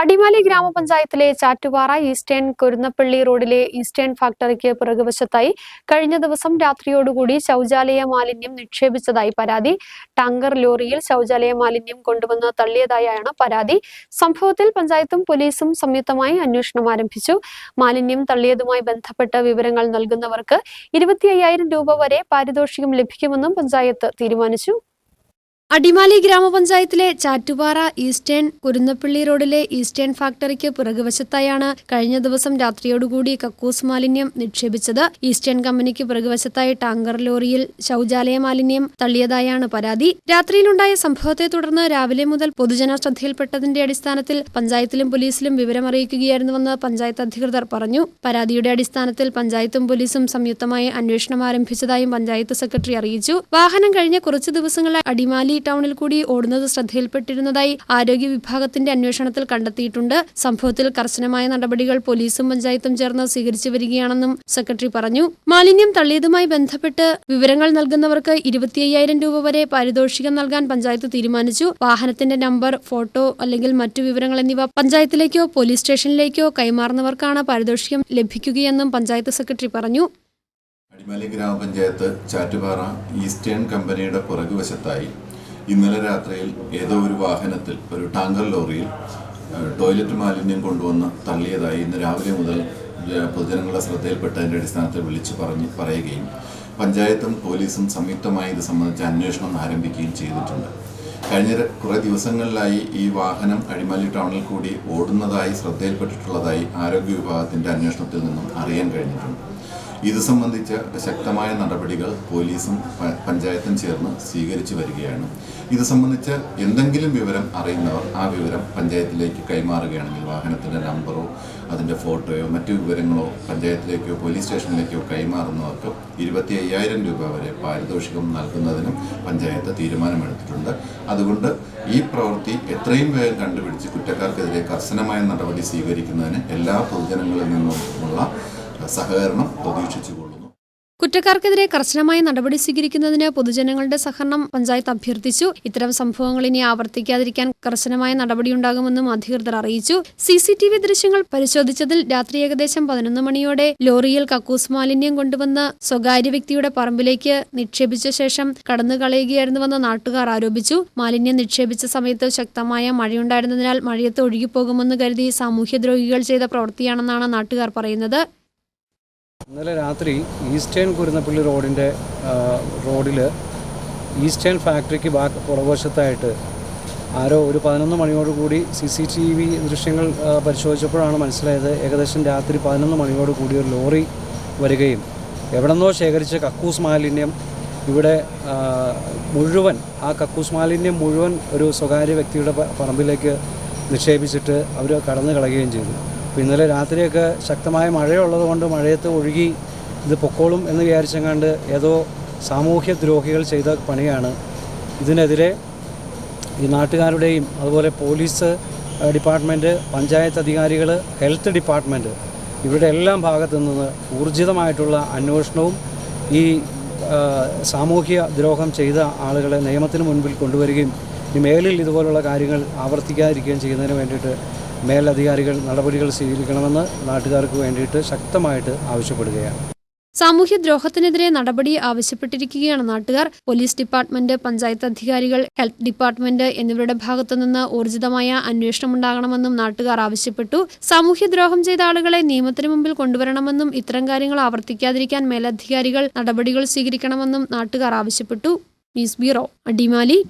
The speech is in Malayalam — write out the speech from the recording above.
അടിമാലി ഗ്രാമപഞ്ചായത്തിലെ ചാറ്റുപാറ ഈസ്റ്റേൺ കുരുന്നപ്പള്ളി റോഡിലെ ഈസ്റ്റേൺ ഫാക്ടറിക്ക് പുറകുവശത്തായി കഴിഞ്ഞ ദിവസം രാത്രിയോടുകൂടി ശൗചാലയ മാലിന്യം നിക്ഷേപിച്ചതായി പരാതി. ടാങ്കർ ലോറിയിൽ ശൗചാലയ മാലിന്യം കൊണ്ടുവന്ന് തള്ളിയതായാണ് പരാതി. സംഭവത്തിൽ പഞ്ചായത്തും പോലീസും സംയുക്തമായി അന്വേഷണം ആരംഭിച്ചു. മാലിന്യം തള്ളിയതുമായി ബന്ധപ്പെട്ട് വിവരങ്ങൾ നൽകുന്നവർക്ക് ഇരുപത്തി രൂപ വരെ പാരിതോഷികം ലഭിക്കുമെന്നും പഞ്ചായത്ത് തീരുമാനിച്ചു. അടിമാലി ഗ്രാമപഞ്ചായത്തിലെ ചാറ്റുപാറ ഈസ്റ്റേൺ കുരുന്നപ്പള്ളി റോഡിലെ ഈസ്റ്റേൺ ഫാക്ടറിക്ക് പുറകുവശത്തായാണ് കഴിഞ്ഞ ദിവസം രാത്രിയോടുകൂടി കക്കൂസ് മാലിന്യം നിക്ഷേപിച്ചത്. ഈസ്റ്റേൺ കമ്പനിക്ക് പുറകുവശത്തായി ടാങ്കർ ലോറിയിൽ ശൌചാലയ മാലിന്യം തള്ളിയതായാണ് പരാതി. രാത്രിയിലുണ്ടായ സംഭവത്തെ തുടർന്ന് രാവിലെ മുതൽ പൊതുജന ശ്രദ്ധയിൽപ്പെട്ടതിന്റെ അടിസ്ഥാനത്തിൽ പഞ്ചായത്തിലും പോലീസിലും വിവരമറിയിക്കുകയായിരുന്നുവെന്ന് പഞ്ചായത്ത് അധികൃതർ പറഞ്ഞു. പരാതിയുടെ അടിസ്ഥാനത്തിൽ പഞ്ചായത്തും പോലീസും സംയുക്തമായി അന്വേഷണം ആരംഭിച്ചതായും പഞ്ചായത്ത് സെക്രട്ടറി അറിയിച്ചു. വാഹനം കഴിഞ്ഞ കുറച്ചു ദിവസങ്ങളായി അടിമാലി ടൗണിൽ കൂടി ഓടുന്നത് ശ്രദ്ധയിൽപ്പെട്ടിരുന്നതായി ആരോഗ്യ വിഭാഗത്തിന്റെ അന്വേഷണത്തിൽ കണ്ടെത്തിയിട്ടുണ്ട്. സംഭവത്തിൽ കർശനമായ നടപടികൾ പോലീസും പഞ്ചായത്തും ചേർന്ന് സ്വീകരിച്ചു വരികയാണെന്നും സെക്രട്ടറി പറഞ്ഞു. മാലിന്യം തള്ളിയതുമായി ബന്ധപ്പെട്ട് വിവരങ്ങൾ നൽകുന്നവർക്ക് ഇരുപത്തി അയ്യായിരം രൂപ വരെ പാരിതോഷികം നൽകാൻ പഞ്ചായത്ത് തീരുമാനിച്ചു. വാഹനത്തിന്റെ നമ്പർ ഫോട്ടോ അല്ലെങ്കിൽ മറ്റു വിവരങ്ങൾ എന്നിവ പഞ്ചായത്തിലേക്കോ പോലീസ് സ്റ്റേഷനിലേക്കോ കൈമാറുന്നവർക്കാണ് പാരിതോഷികം ലഭിക്കുകയെന്നും പഞ്ചായത്ത് സെക്രട്ടറി പറഞ്ഞു. അടിമാലി ഗ്രാമപഞ്ചായത്ത് ചാറ്റുപാറ ഈസ്റ്റേൺ കമ്പനിയുടെ പുറകുവശത്തായി ഇന്നലെ രാത്രിയിൽ ഏതോ ഒരു വാഹനത്തിൽ ഒരു ടാങ്കർ ലോറിയിൽ ടോയ്ലറ്റ് മാലിന്യം കൊണ്ടുവന്ന് തള്ളിയതായി ഇന്ന് രാവിലെ മുതൽ പൊതുജനങ്ങളുടെ ശ്രദ്ധയിൽപ്പെട്ടതിന്റെ അടിസ്ഥാനത്തിൽ വിളിച്ചു പറഞ്ഞ് പറയുകയും പഞ്ചായത്തും പോലീസും സംയുക്തമായി ഇത് സംബന്ധിച്ച് അന്വേഷണം ആരംഭിക്കുകയും ചെയ്തിട്ടുണ്ട്. കഴിഞ്ഞ കുറെ ദിവസങ്ങളിലായി ഈ വാഹനം അടിമാലി ടൗണിൽ കൂടി ഓടുന്നതായി ശ്രദ്ധയിൽപ്പെട്ടിട്ടുള്ളതായി ആരോഗ്യ വിഭാഗത്തിന്റെ അന്വേഷണത്തിൽ നിന്നും അറിയാൻ കഴിഞ്ഞിട്ടുണ്ട്. ഇത് സംബന്ധിച്ച ശക്തമായ നടപടികൾ പോലീസും പഞ്ചായത്തും ചേർന്ന് സ്വീകരിച്ചു വരികയാണ്. ഇത് സംബന്ധിച്ച് എന്തെങ്കിലും വിവരം അറിയുന്നവർ ആ വിവരം പഞ്ചായത്തിലേക്ക് കൈമാറുകയാണെങ്കിൽ വാഹനത്തിന്റെ നമ്പറോ അതിന്റെ ഫോട്ടോയോ മറ്റു വിവരങ്ങളോ പഞ്ചായത്തിലേക്കോ പോലീസ് സ്റ്റേഷനിലേക്കോ കൈമാറുന്നവർക്ക് ഇരുപത്തി അയ്യായിരം രൂപ വരെ പാരിതോഷികം നൽകുന്നതിനും പഞ്ചായത്ത് തീരുമാനമെടുത്തിട്ടുണ്ട്. അതുകൊണ്ട് ഈ പ്രവൃത്തി എത്രയും വേഗം കണ്ടുപിടിച്ച് കുറ്റക്കാർക്കെതിരെ കർശനമായ നടപടി സ്വീകരിക്കുന്നതിന് എല്ലാ പൊതുജനങ്ങളിൽ നിന്നുമുള്ള സഹകരണം പ്രതീക്ഷിച്ചുകൊള്ളുന്നു. കുറ്റക്കാർക്കെതിരെ കർശനമായ നടപടി സ്വീകരിക്കുന്നതിന് പൊതുജനങ്ങളുടെ സഹകരണം പഞ്ചായത്ത് അഭ്യർത്ഥിച്ചു. ഇത്തരം സംഭവങ്ങൾ ഇനി ആവർത്തിക്കാതിരിക്കാൻ കർശനമായ നടപടിയുണ്ടാകുമെന്നും അധികൃതർ അറിയിച്ചു. സി സി ടി വി ദൃശ്യങ്ങൾ പരിശോധിച്ചതിൽ രാത്രി ഏകദേശം പതിനൊന്ന് മണിയോടെ ലോറിയിൽ കക്കൂസ് മാലിന്യം കൊണ്ടുവന്ന് സ്വകാര്യ വ്യക്തിയുടെ പറമ്പിലേക്ക് നിക്ഷേപിച്ച ശേഷം കടന്നു കളയുകയായിരുന്നുവെന്ന് നാട്ടുകാർ ആരോപിച്ചു. മാലിന്യം നിക്ഷേപിച്ച സമയത്ത് ശക്തമായ മഴയുണ്ടായിരുന്നതിനാൽ മഴയത്ത് ഒഴുകിപ്പോകുമെന്ന് കരുതി സാമൂഹ്യദ്രോഹികൾ ചെയ്ത പ്രവൃത്തിയാണെന്നാണ് നാട്ടുകാർ പറയുന്നത്. ഇന്നലെ രാത്രി ഈസ്റ്റേൺ കുരുന്നപ്പള്ളി റോഡിന്റെ റോഡിൽ ഈസ്റ്റേൺ ഫാക്ടറിക്ക് ബാക്ക് പുറകുവശത്തായിട്ട് ആരോ ഒരു പതിനൊന്ന് മണിയോടുകൂടി സി സി ടി വി ദൃശ്യങ്ങൾ പരിശോധിച്ചപ്പോഴാണ് മനസ്സിലായത് ഏകദേശം രാത്രി പതിനൊന്ന് മണിയോട് കൂടി ഒരു ലോറി വരികയും എവിടെന്നോ ശേഖരിച്ച കക്കൂസ് മാലിന്യം ഇവിടെ മുഴുവൻ ആ കക്കൂസ് മാലിന്യം മുഴുവൻ ഒരു സ്വകാര്യ വ്യക്തിയുടെ പറമ്പിലേക്ക് നിക്ഷേപിച്ചിട്ട് അവർ കടന്നു കളയുകയും ചെയ്തു. ഇന്നലെ രാത്രിയൊക്കെ ശക്തമായ മഴയുള്ളത് കൊണ്ട് മഴയത്ത് ഒഴുകി ഇത് പൊക്കോളും എന്ന് വിചാരിച്ചെങ്ങാണ്ട് ഏതോ സാമൂഹ്യ ദ്രോഹികൾ ചെയ്ത പണിയാണ്. ഇതിനെതിരെ ഈ നാട്ടുകാരുടെയും അതുപോലെ പോലീസ് ഡിപ്പാർട്ട്മെന്റ് പഞ്ചായത്ത് അധികാരികൾ ഹെൽത്ത് ഡിപ്പാർട്ട്മെന്റ് ഇവരുടെ എല്ലാം ഭാഗത്തു നിന്ന് ഊർജിതമായിട്ടുള്ള അന്വേഷണവും ഈ സാമൂഹ്യ ദ്രോഹം ചെയ്ത ആളുകളെ നിയമത്തിന് മുൻപിൽ കൊണ്ടുവരികയും ഈ മേലിൽ ഇതുപോലുള്ള കാര്യങ്ങൾ ആവർത്തിക്കാതിരിക്കുകയും ചെയ്യുന്നതിന് വേണ്ടിയിട്ട് മേലധികാരികൾ നടപടികൾ സ്വീകരിക്കണമെന്ന് നാട്ടുകാർക്ക് വേണ്ടിയിട്ട് ശക്തമായിട്ട് ആവശ്യപ്പെടുകയാണ്. സാമൂഹ്യദ്രോഹത്തിനെതിരെ നടപടി ആവശ്യപ്പെട്ടിരിക്കുകയാണ് നാട്ടുകാർ. പോലീസ് ഡിപ്പാർട്ട്മെന്റ് പഞ്ചായത്ത് അധികാരികൾ ഹെൽത്ത് ഡിപ്പാർട്ട്മെന്റ് എന്നിവരുടെ ഭാഗത്തുനിന്ന് ഊർജിതമായ അന്വേഷണമുണ്ടാകണമെന്നും നാട്ടുകാർ ആവശ്യപ്പെട്ടു. സാമൂഹ്യദ്രോഹം ചെയ്ത ആളുകളെ നിയമത്തിന് മുമ്പിൽ കൊണ്ടുവരണമെന്നും ഇത്തരം കാര്യങ്ങൾ ആവർത്തിക്കാതിരിക്കാൻ മേലധികാരികൾ നടപടികൾ സ്വീകരിക്കണമെന്നും നാട്ടുകാർ ആവശ്യപ്പെട്ടു. News bureau Adimali.